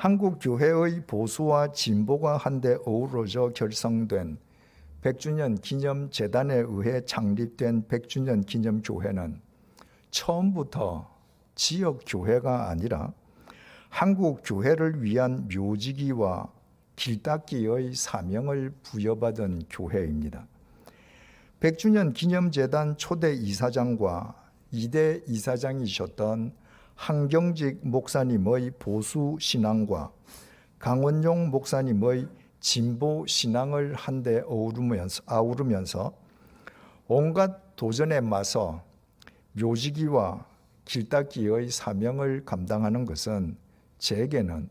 한국 교회의 보수와 진보가 한데 어우러져 결성된 100주년 기념 재단에 의해 창립된 100주년 기념 교회는 처음부터 지역 교회가 아니라 한국 교회를 위한 묘지기와 길닦기의 사명을 부여받은 교회입니다. 100주년 기념재단 초대 이사장과 2대 이사장이셨던 한경직 목사님의 보수 신앙과 강원용 목사님의 진보 신앙을 한데 어우르면서, 아우르면서 온갖 도전에 맞서 묘지기와 길닦기의 사명을 감당하는 것은 제게는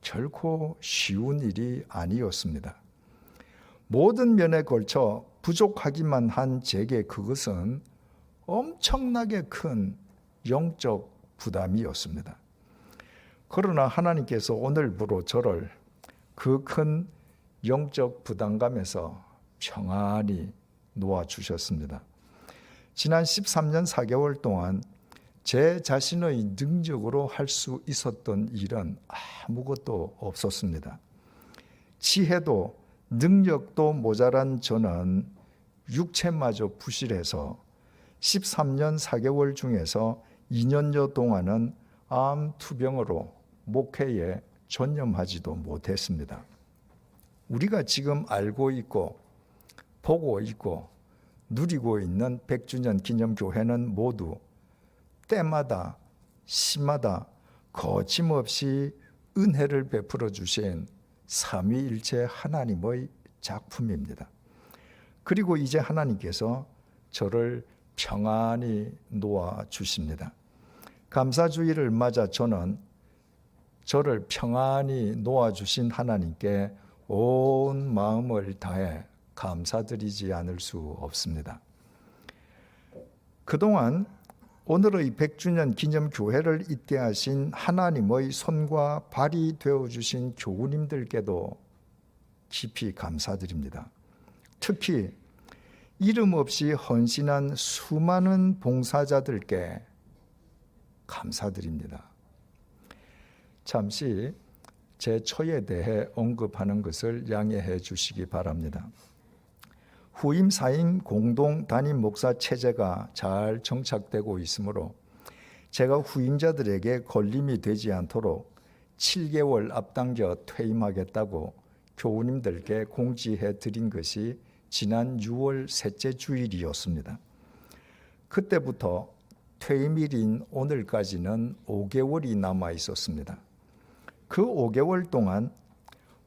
결코 쉬운 일이 아니었습니다. 모든 면에 걸쳐 부족하기만 한 제게 그것은 엄청나게 큰 영적 부담이었습니다. 그러나 하나님께서 오늘부로 저를 그 큰 영적 부담감에서 평안히 놓아주셨습니다. 지난 13년 4개월 동안 제 자신의 능력으로 할 수 있었던 일은 아무것도 없었습니다. 지혜도 능력도 모자란 저는 육체마저 부실해서 13년 4개월 중에서 2년여 동안은 암 투병으로 목회에 전념하지도 못했습니다. 우리가 지금 알고 있고 보고 있고 누리고 있는 100주년 기념교회는 모두 때마다 시마다 거침없이 은혜를 베풀어 주신 삼위일체 하나님의 작품입니다. 그리고 이제 하나님께서 저를 평안히 놓아 주십니다. 감사주의를 맞아 저는 저를 평안히 놓아 주신 하나님께 온 마음을 다해 감사드리지 않을 수 없습니다. 그동안 오늘의 100주년 기념 교회를 있게 하신 하나님의 손과 발이 되어 주신 교우님들께도 깊이 감사드립니다. 특히 이름 없이 헌신한 수많은 봉사자들께 감사드립니다. 잠시 제 처에 대해 언급하는 것을 양해해 주시기 바랍니다. 후임 사임 공동 담임 목사 체제가 잘 정착되고 있으므로 제가 후임자들에게 걸림이 되지 않도록 7개월 앞당겨 퇴임하겠다고 교우님들께 공지해 드린 것이 지난 6월 셋째 주일이었습니다. 그때부터 퇴임일인 오늘까지는 5개월이 남아 있었습니다. 그 5개월 동안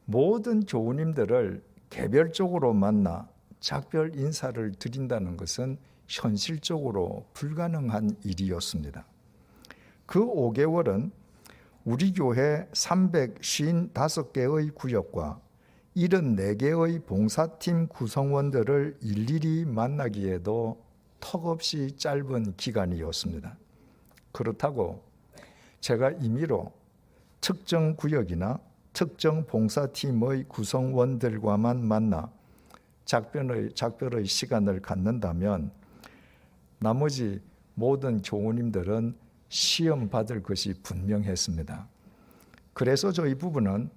모든 교우님들을 개별적으로 만나 작별 인사를 드린다는 것은 현실적으로 불가능한 일이었습니다. 그 5개월은 우리 교회 355개의 구역과 74개의 봉사팀 구성원들을 일일이 만나기에도 턱없이 짧은 기간이었습니다. 그렇다고 제가 임의로 특정 구역이나 특정 봉사팀의 구성원들과만 만나 작별의, 작별의 시간을 갖는다면 나머지 모든 교우님들은 시험 받을 것이 분명했습니다. 그래서 저희 부부는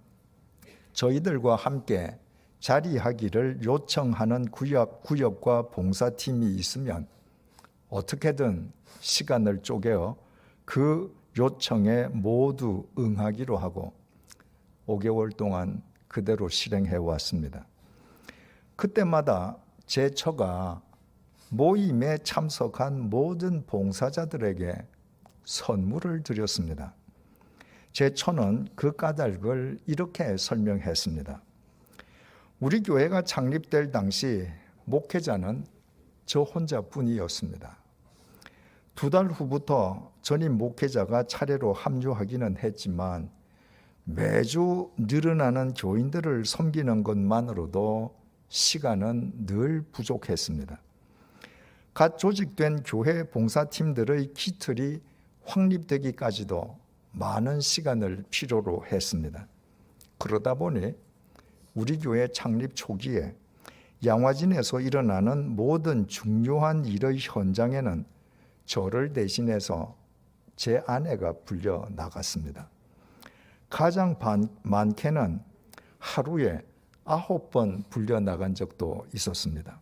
저희들과 함께 자리하기를 요청하는 구역, 구역과 봉사팀이 있으면 어떻게든 시간을 쪼개어 그 요청에 모두 응하기로 하고 5개월 동안 그대로 실행해 왔습니다. 그때마다 제 처가 모임에 참석한 모든 봉사자들에게 선물을 드렸습니다. 제 처는 그 까닭을 이렇게 설명했습니다. 우리 교회가 창립될 당시 목회자는 저 혼자뿐이었습니다. 두 달 후부터 전임 목회자가 차례로 합류하기는 했지만 매주 늘어나는 교인들을 섬기는 것만으로도 시간은 늘 부족했습니다. 갓 조직된 교회 봉사팀들의 기틀이 확립되기까지도 많은 시간을 필요로 했습니다. 그러다 보니 우리 교회 창립 초기에 양화진에서 일어나는 모든 중요한 일의 현장에는 저를 대신해서 제 아내가 불려 나갔습니다. 가장 반, 많게는 하루에 아홉 번 불려 나간 적도 있었습니다.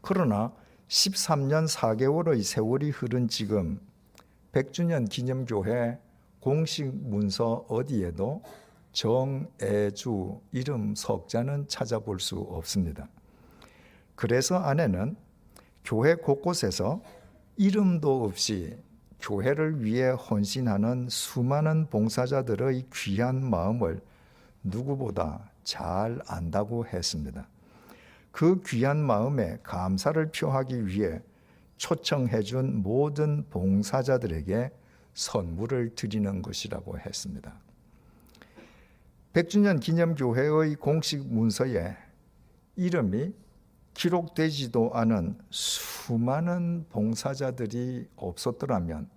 그러나 13년 4개월의 세월이 흐른 지금 100주년 기념교회 공식 문서 어디에도 정애주 이름 석자는 찾아볼 수 없습니다. 그래서 안에는 교회 곳곳에서 이름도 없이 교회를 위해 헌신하는 수많은 봉사자들의 귀한 마음을 누구보다 잘 안다고 했습니다. 그 귀한 마음에 감사를 표하기 위해 초청해 준 모든 봉사자들에게 선물을 드리는 것이라고 했습니다. 100주년 기념교회의 공식 문서에 이름이 기록되지도 않은 수많은 봉사자들이 없었더라면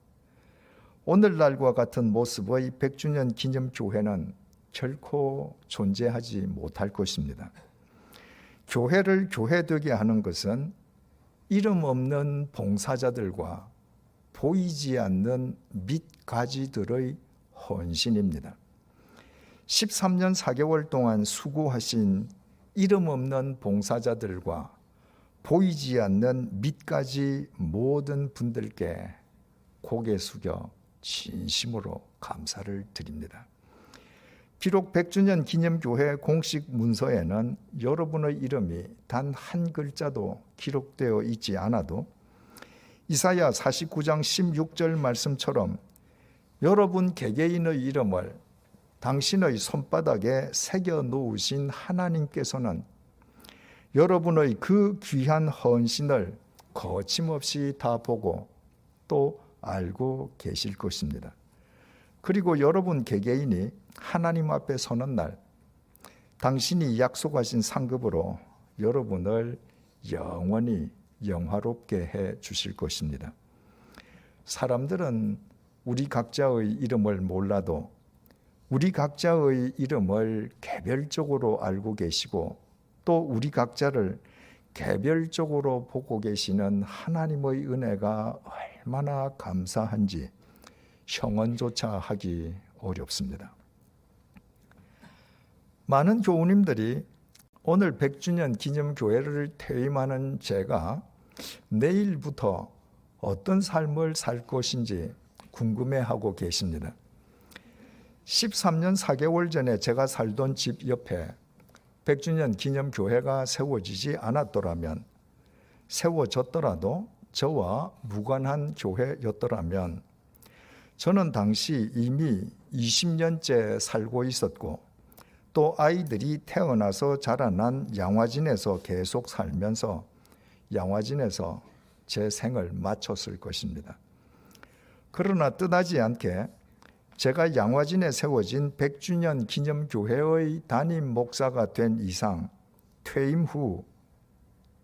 오늘날과 같은 모습의 100주년 기념교회는 결코 존재하지 못할 것입니다. 교회를 교회되게 하는 것은 이름 없는 봉사자들과 보이지 않는 밑가지들의 헌신입니다. 13년 4개월 동안 수고하신 이름 없는 봉사자들과 보이지 않는 밑가지 모든 분들께 고개 숙여 진심으로 감사를 드립니다. 비록 100주년 기념교회 공식 문서에는 여러분의 이름이 단 한 글자도 기록되어 있지 않아도 이사야 49장 16절 말씀처럼 여러분 개개인의 이름을 당신의 손바닥에 새겨 놓으신 하나님께서는 여러분의 그 귀한 헌신을 거침없이 다 보고 또 알고 계실 것입니다. 그리고 여러분 개개인이 하나님 앞에 서는 날 당신이 약속하신 상급으로 여러분을 영원히 영화롭게 해 주실 것입니다. 사람들은 우리 각자의 이름을 몰라도 우리 각자의 이름을 개별적으로 알고 계시고 또 우리 각자를 개별적으로 보고 계시는 하나님의 은혜가 얼마나 감사한지 형언조차 하기 어렵습니다. 많은 교우님들이 오늘 100주년 기념교회를 퇴임하는 제가 내일부터 어떤 삶을 살 것인지 궁금해하고 계십니다. 13년 4개월 전에 제가 살던 집 옆에 100주년 기념교회가 세워지지 않았더라면 세워졌더라도 저와 무관한 교회였더라면 저는 당시 이미 20년째 살고 있었고 또 아이들이 태어나서 자라난 양화진에서 계속 살면서 양화진에서 제 생을 마쳤을 것입니다. 그러나 뜻하지 않게 제가 양화진에 세워진 100주년 기념교회의 담임 목사가 된 이상 퇴임 후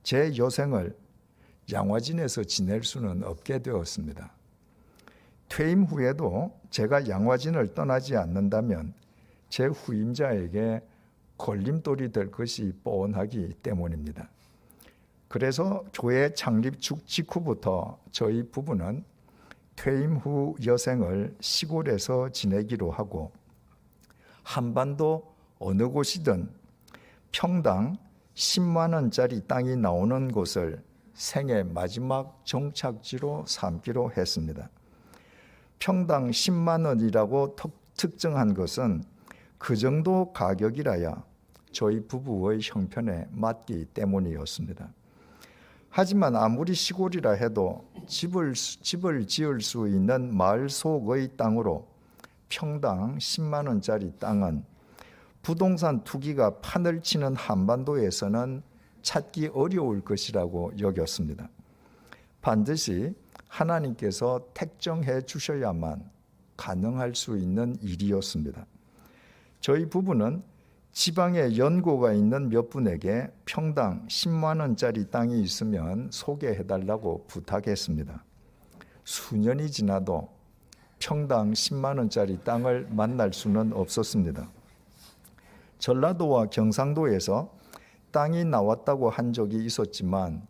제 여생을 양화진에서 지낼 수는 없게 되었습니다. 퇴임 후에도 제가 양화진을 떠나지 않는다면 제 후임자에게 걸림돌이 될 것이 뻔하기 때문입니다. 그래서 교회 창립 직후부터 저희 부부는 퇴임 후 여생을 시골에서 지내기로 하고 한반도 어느 곳이든 평당 10만 원짜리 땅이 나오는 곳을 생애 마지막 정착지로 삼기로 했습니다. 평당 10만 원이라고 특정한 것은 그 정도 가격이라야 저희 부부의 형편에 맞기 때문이었습니다. 하지만 아무리 시골이라 해도 집을, 집을 지을 수 있는 마을 속의 땅으로 평당 10만 원짜리 땅은 부동산 투기가 판을 치는 한반도에서는 찾기 어려울 것이라고 여겼습니다. 반드시 하나님께서 택정해 주셔야만 가능할 수 있는 일이었습니다. 저희 부부는 지방에 연고가 있는 몇 분에게 평당 10만 원짜리 땅이 있으면 소개해 달라고 부탁했습니다. 수년이 지나도 평당 10만 원짜리 땅을 만날 수는 없었습니다. 전라도와 경상도에서 땅이 나왔다고 한 적이 있었지만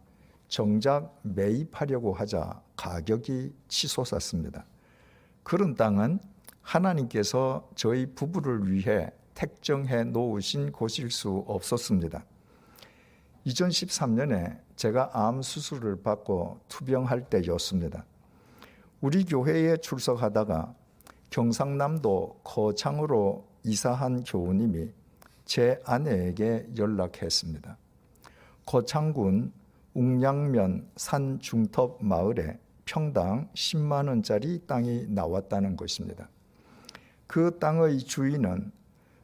정작 매입하려고 하자 가격이 치솟았습니다. 그런 땅은 하나님께서 저희 부부를 위해 택정해 놓으신 곳일 수 없었습니다. 2013년에 제가 암 수술을 받고 투병할 때였습니다. 우리 교회에 출석하다가 경상남도 거창으로 이사한 교우님이 제 아내에게 연락했습니다. 거창군 웅양면 산 중턱 마을에 평당 10만 원짜리 땅이 나왔다는 것입니다. 그 땅의 주인은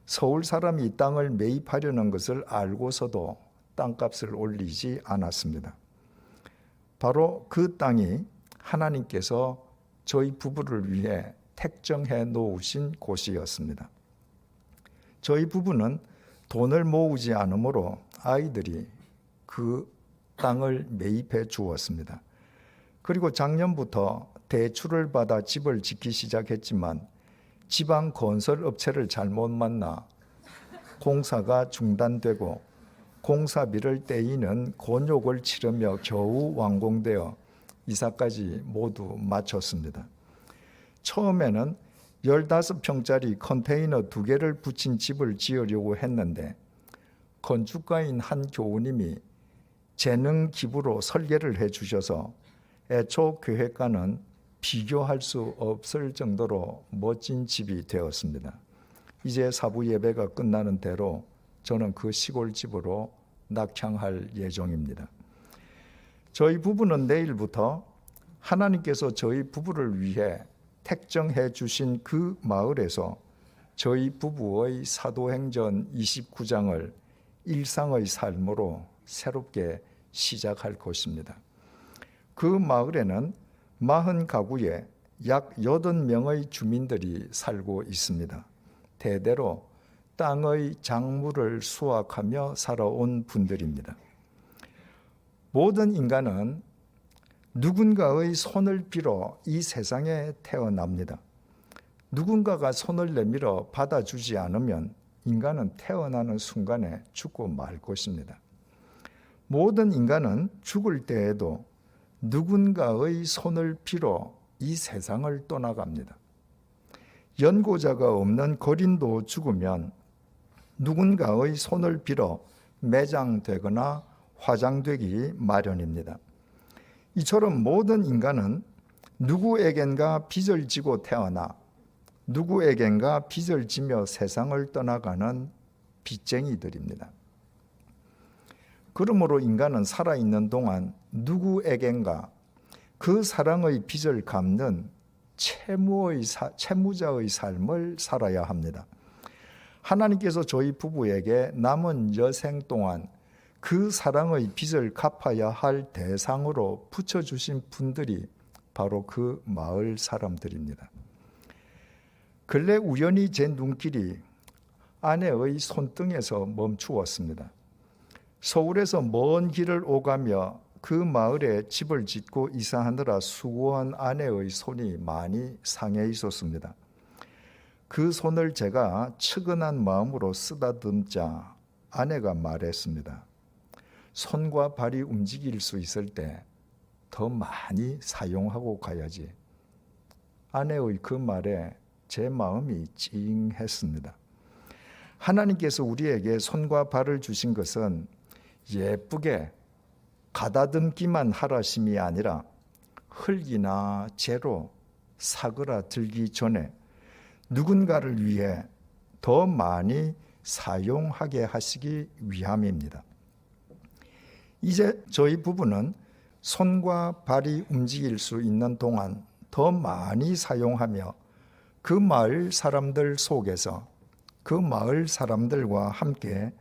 서울 사람이 이 땅을 매입하려는 것을 알고서도 땅값을 올리지 않았습니다. 바로 그 땅이 하나님께서 저희 부부를 위해 택정해 놓으신 곳이었습니다. 저희 부부는 돈을 모으지 않으므로 아이들이 그 땅을 매입해 주었습니다. 그리고 작년부터 대출을 받아 집을 짓기 시작했지만 지방 건설 업체를 잘못 만나 공사가 중단되고 공사비를 떼이는 곤욕을 치르며 겨우 완공되어 이사까지 모두 마쳤습니다. 처음에는 15평짜리 컨테이너 두 개를 붙인 집을 지으려고 했는데 건축가인 한 교우님이 재능 기부로 설계를 해 주셔서 애초 계획과는 비교할 수 없을 정도로 멋진 집이 되었습니다. 이제 사부 예배가 끝나는 대로 저는 그 시골집으로 낙향할 예정입니다. 저희 부부는 내일부터 하나님께서 저희 부부를 위해 택정해 주신 그 마을에서 저희 부부의 사도행전 29장을 일상의 삶으로 새롭게 시작할 것입니다. 그 마을에는 마흔 가구에 약 여덟 명의 주민들이 살고 있습니다. 대대로 땅의 작물을 수확하며 살아온 분들입니다. 모든 인간은 누군가의 손을 빌어 이 세상에 태어납니다. 누군가가 손을 내밀어 받아주지 않으면 인간은 태어나는 순간에 죽고 말 것입니다. 모든 인간은 죽을 때에도 누군가의 손을 빌어 이 세상을 떠나갑니다. 연고자가 없는 거린도 죽으면 누군가의 손을 빌어 매장되거나 화장되기 마련입니다. 이처럼 모든 인간은 누구에겐가 빚을 지고 태어나 누구에겐가 빚을 지며 세상을 떠나가는 빚쟁이들입니다. 그러므로 인간은 살아있는 동안 누구에겐가 그 사랑의 빚을 갚는 채무의 채무자의 삶을 살아야 합니다. 하나님께서 저희 부부에게 남은 여생 동안 그 사랑의 빚을 갚아야 할 대상으로 붙여주신 분들이 바로 그 마을 사람들입니다. 근래 우연히 제 눈길이 아내의 손등에서 멈추었습니다. 서울에서 먼 길을 오가며 그 마을에 집을 짓고 이사하느라 수고한 아내의 손이 많이 상해 있었습니다. 그 손을 제가 측은한 마음으로 쓰다듬자 아내가 말했습니다. 손과 발이 움직일 수 있을 때 더 많이 사용하고 가야지. 아내의 그 말에 제 마음이 찡했습니다. 하나님께서 우리에게 손과 발을 주신 것은 예쁘게 가다듬기만 하라심이 아니라 흙이나 재로 사그라들기 전에 누군가를 위해 더 많이 사용하게 하시기 위함입니다. 이제 저희 부부는 손과 발이 움직일 수 있는 동안 더 많이 사용하며 그 마을 사람들 속에서 그 마을 사람들과 함께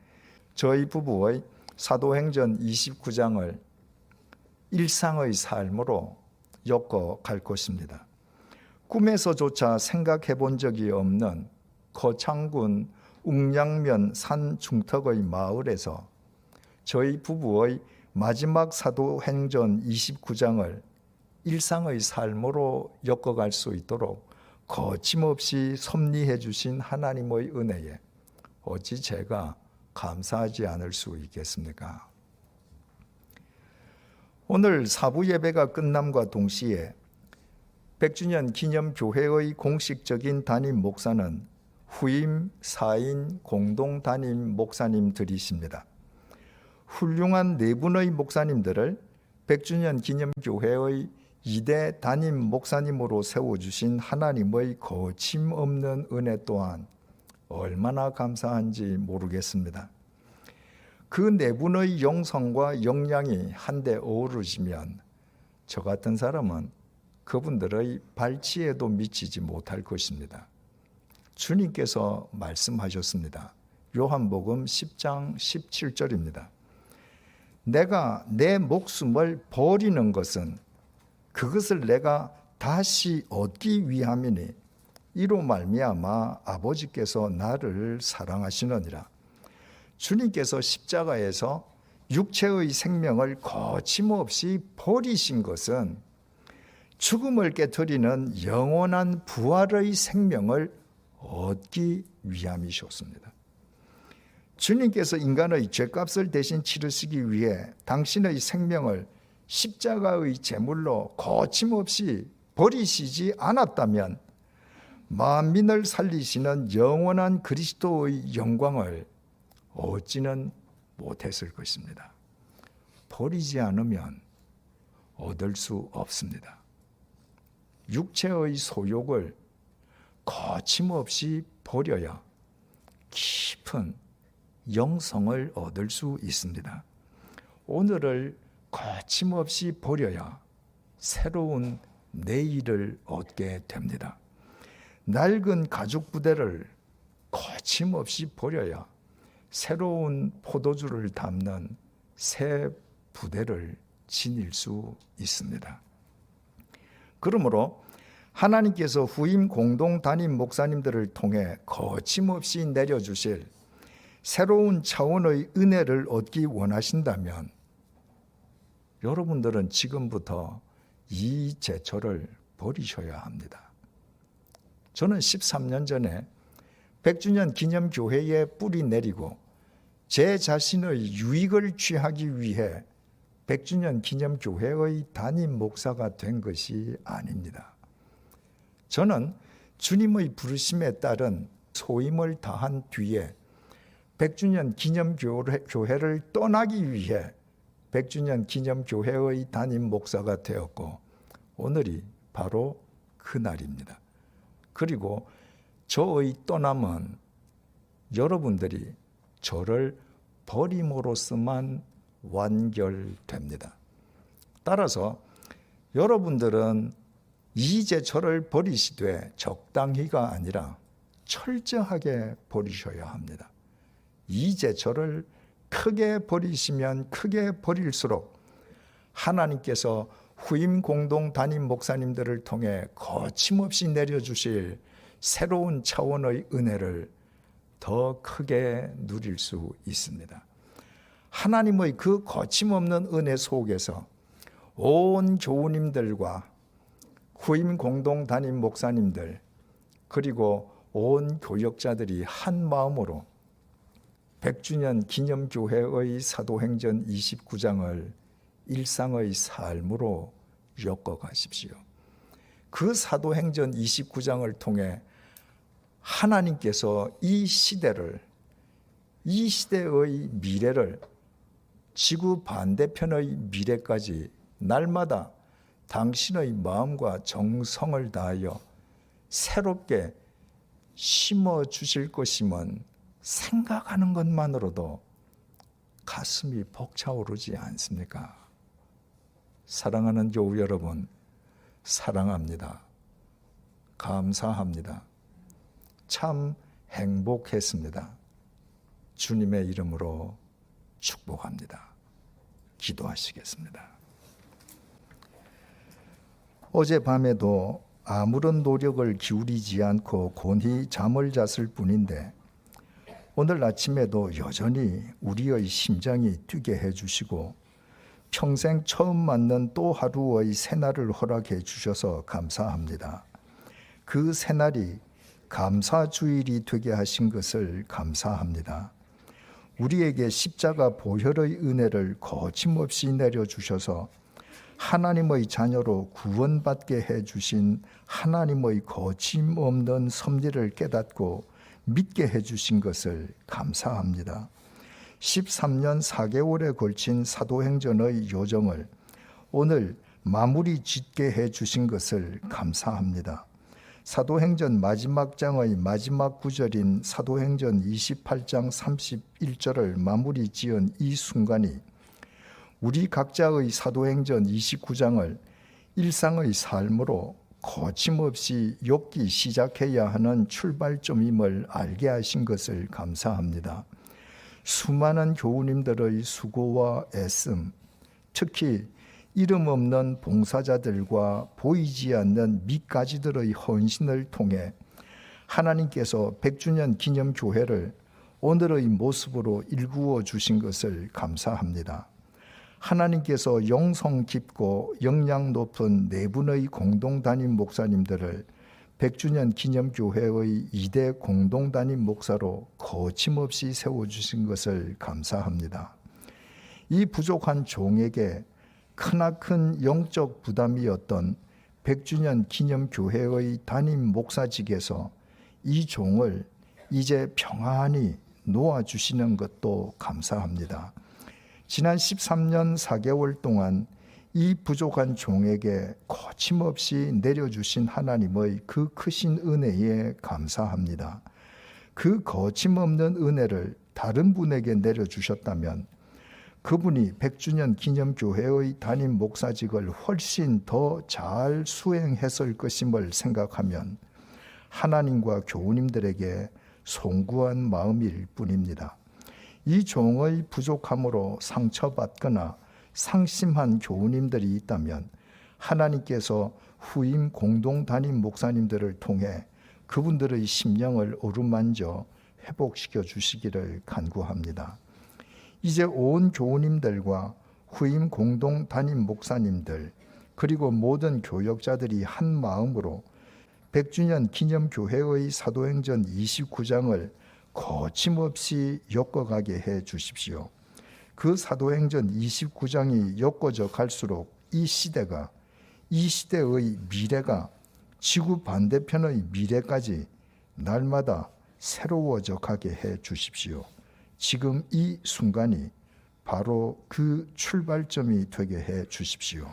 저희 부부의 사도행전 29장을 일상의 삶으로 엮어 갈 것입니다. 꿈에서조차 생각해 본 적이 없는 거창군 웅양면 산 중턱의 마을에서 저희 부부의 마지막 사도행전 29장을 일상의 삶으로 엮어갈 수 있도록 거침없이 섭리해 주신 하나님의 은혜에 어찌 제가 감사하지 않을 수 있겠습니까? 오늘 사부 예배가 끝남과 동시에 100주년 기념 교회의 공식적인 담임 목사는 후임 사인 공동 담임 목사님들이십니다. 훌륭한 네 분의 목사님들을 100주년 기념 교회의 이대 담임 목사님으로 세워 주신 하나님의 거침없는 은혜 또한 얼마나 감사한지 모르겠습니다. 그네 분의 영성과 역량이 한데 어우러지면 저 같은 사람은 그분들의 발치에도 미치지 못할 것입니다. 주님께서 말씀하셨습니다. 요한복음 10장 17절입니다. 내가 내 목숨을 버리는 것은 그것을 내가 다시 얻기 위함이니 이로 말미암아 아버지께서 나를 사랑하시느니라. 주님께서 십자가에서 육체의 생명을 거침없이 버리신 것은 죽음을 깨뜨리는 영원한 부활의 생명을 얻기 위함이셨습니다. 주님께서 인간의 죄값을 대신 치르시기 위해 당신의 생명을 십자가의 제물로 거침없이 버리시지 않았다면 만민을 살리시는 영원한 그리스도의 영광을 얻지는 못했을 것입니다. 버리지 않으면 얻을 수 없습니다. 육체의 소욕을 거침없이 버려야 깊은 영성을 얻을 수 있습니다. 오늘을 거침없이 버려야 새로운 내일을 얻게 됩니다. 낡은 가죽 부대를 거침없이 버려야 새로운 포도주를 담는 새 부대를 지닐 수 있습니다. 그러므로 하나님께서 후임 공동 담임 목사님들을 통해 거침없이 내려주실 새로운 차원의 은혜를 얻기 원하신다면 여러분들은 지금부터 이 제초를 버리셔야 합니다. 저는 13년 전에 100주년 기념 교회에 뿌리 내리고 제 자신의 유익을 취하기 위해 100주년 기념 교회의 담임 목사가 된 것이 아닙니다. 저는 주님의 부르심에 따른 소임을 다한 뒤에 100주년 기념 교회를 떠나기 위해 100주년 기념 교회의 담임 목사가 되었고 오늘이 바로 그 날입니다. 그리고 저의 떠남은 여러분들이 저를 버림으로써만 완결됩니다. 따라서 여러분들은 이제 저를 버리시되 적당히가 아니라 철저하게 버리셔야 합니다. 이제 저를 크게 버리시면 크게 버릴수록 하나님께서 후임 공동 담임 목사님들을 통해 거침없이 내려주실 새로운 차원의 은혜를 더 크게 누릴 수 있습니다. 하나님의 그 거침없는 은혜 속에서 온 교우님들과 후임 공동 담임 목사님들 그리고 온 교역자들이 한 마음으로 100주년 기념교회의 사도행전 29장을 일상의 삶으로 엮어가십시오. 그 사도행전 29장을 통해 하나님께서 이 시대를, 이 시대의 미래를 지구 반대편의 미래까지 날마다 당신의 마음과 정성을 다하여 새롭게 심어 주실 것임은 생각하는 것만으로도 가슴이 벅차오르지 않습니까? 사랑하는 교우 여러분, 사랑합니다. 감사합니다. 참 행복했습니다. 주님의 이름으로 축복합니다. 기도하시겠습니다. 어젯밤에도 아무런 노력을 기울이지 않고 곤히 잠을 잤을 뿐인데 오늘 아침에도 여전히 우리의 심장이 뛰게 해주시고 평생 처음 맞는 또 하루의 새날을 허락해 주셔서 감사합니다. 그 새날이 감사주일이 되게 하신 것을 감사합니다. 우리에게 십자가 보혈의 은혜를 거침없이 내려주셔서 하나님의 자녀로 구원받게 해 주신 하나님의 거침없는 섭리를 깨닫고 믿게 해 주신 것을 감사합니다. 13년 4개월에 걸친 사도행전의 요정을 오늘 마무리 짓게 해 주신 것을 감사합니다. 사도행전 마지막 장의 마지막 구절인 사도행전 28장 31절을 마무리 지은 이 순간이 우리 각자의 사도행전 29장을 일상의 삶으로 거침없이 엮기 시작해야 하는 출발점임을 알게 하신 것을 감사합니다. 수많은 교우님들의 수고와 애씀, 특히 이름 없는 봉사자들과 보이지 않는 밑가지들의 헌신을 통해 하나님께서 100주년 기념 교회를 오늘의 모습으로 일구어 주신 것을 감사합니다. 하나님께서 영성 깊고 역량 높은 네 분의 공동 담임 목사님들을 100주년 기념교회의 이대 공동 담임 목사로 거침없이 세워주신 것을 감사합니다. 이 부족한 종에게 크나큰 영적 부담이었던 100주년 기념교회의 담임 목사직에서 이 종을 이제 평안히 놓아주시는 것도 감사합니다. 지난 13년 4개월 동안 이 부족한 종에게 거침없이 내려주신 하나님의 그 크신 은혜에 감사합니다. 그 거침없는 은혜를 다른 분에게 내려주셨다면 그분이 100주년 기념교회의 담임 목사직을 훨씬 더 잘 수행했을 것임을 생각하면 하나님과 교우님들에게 송구한 마음일 뿐입니다. 이 종의 부족함으로 상처받거나 상심한 교우님들이 있다면 하나님께서 후임 공동 담임 목사님들을 통해 그분들의 심령을 어루만져 회복시켜 주시기를 간구합니다. 이제 온 교우님들과 후임 공동 담임 목사님들 그리고 모든 교역자들이 한 마음으로 100주년 기념 교회의 사도행전 29장을 거침없이 엮어가게 해 주십시오. 그 사도행전 29장이 엮어져 갈수록 이 시대가 이 시대의 미래가 지구 반대편의 미래까지 날마다 새로워져 가게 해 주십시오. 지금 이 순간이 바로 그 출발점이 되게 해 주십시오.